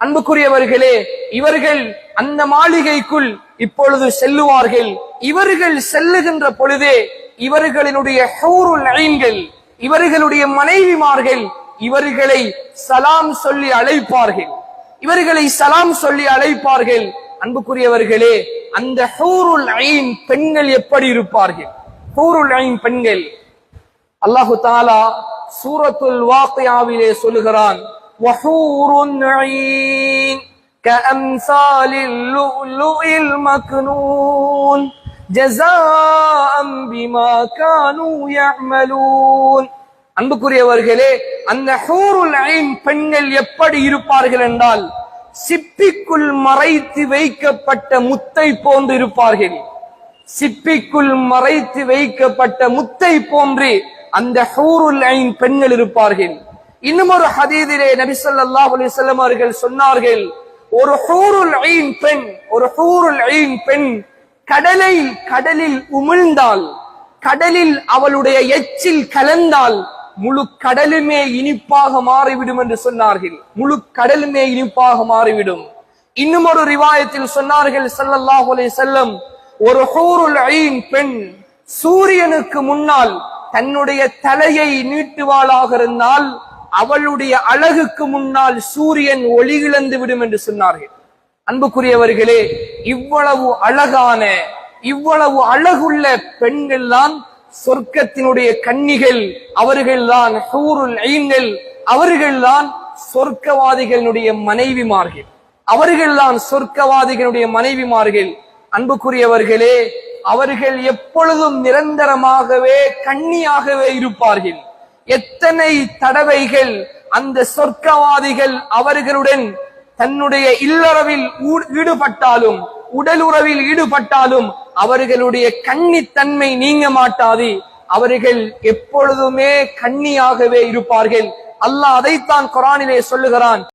அன்புக்குரியவர்களே இவர்கள் அந்த மாளிகைக்குள் இப்பொழுது செல்லுவார்கள். இவர்கள் செல்லுகின்ற பொழுதே இவர்களினுடைய ஹூருல் இவர்களுடைய மனைவிமார்கள் இவர்களை சலாம் சொல்லி அழைப்பார்கள். இவர்களை சலாம் சொல்லி அழைப்பார்கள். அன்புக்குரியவர்களே அந்த ஹூருல் ஐன் பெண்கள் எப்படி இருப்பார்கள்? ஹூருல் ஐன் பெண்கள். அல்லாஹு தாலா சூரத்துல் வாக்கையாவிலே சொல்லுகிறான் وحور عين كأمثال اللؤلؤ المكنون جزاء بما كانوا يعملون அன்புக்குரியவர்களே அந்த ஹூருல் ஐன் பெண்கள் எப்படி இருப்பார்கள் என்றால் சிப்பிக்குள் மறைத்து வைக்கப்பட்ட முத்தை போன்று இருப்பார்கள் சிப்பிக்குள் மறைத்து வைக்கப்பட்ட முத்தை போன்று அந்த ஹூருல் ஐன் பெண்கள் இருப்பார்கள் இன்னும் ஒரு ஹதீதிலே நபி ஸல்லல்லாஹு அவர்கள் சொன்னார்கள் ஒரு ஹூருல் ஐன் பெண் ஒரு ஹூருல் ஐன் பெண் கடலை கடலில் உமிழ்ந்தால் கடலில் அவளுடைய எச்சில் கலந்தால் முழு கடலுமே இனிப்பாக மாறிவிடும் என்று சொன்னார்கள். முழு கடலுமே இனிப்பாக மாறிவிடும். இன்னும் ஒரு ரிவாயத்தில் சொன்னார்கள் ஸல்லல்லாஹு அலே செல்லம் ஒரு ஹூருல் ஐன் பெண் சூரியனுக்கு முன்னால் தன்னுடைய தலையை நீட்டுவாளாக இருந்தால் அவளுடைய அழகுக்கு முன்னால் சூரியன் ஒளி இழந்து விடும் என்று சொன்னார்கள். அன்புக்குரியவர்களே இவ்வளவு அழகான இவ்வளவு அழகுள்ள பெண்கள் தான் சொர்க்கத்தினுடைய கன்னிகள் அவர்கள்தான் ஹூருல் ஐன்கள் அவர்கள்தான் சொர்க்கவாதிகளுடைய மனைவிமார்கள். அவர்கள்தான் சொர்க்கவாதிகளுடைய மனைவிமார்கள். அன்புக்குரியவர்களே அவர்கள் எப்பொழுதும் நிரந்தரமாகவே கன்னியாகவே இருப்பார்கள். எத்தனை தடவைகள் அந்த சொர்க்கவாதிகள் அவர்களுடன் தன்னுடைய இல்லறவில் ஈடுபட்டாலும் உடல் உறவில் ஈடுபட்டாலும் அவர்களுடைய கன்னித்தன்மை நீங்க மாட்டாது. அவர்கள் எப்பொழுதுமே கண்ணியாகவே இருப்பார்கள். அல்லாஹ் அதைத்தான் குரானிலே சொல்லுகிறான்.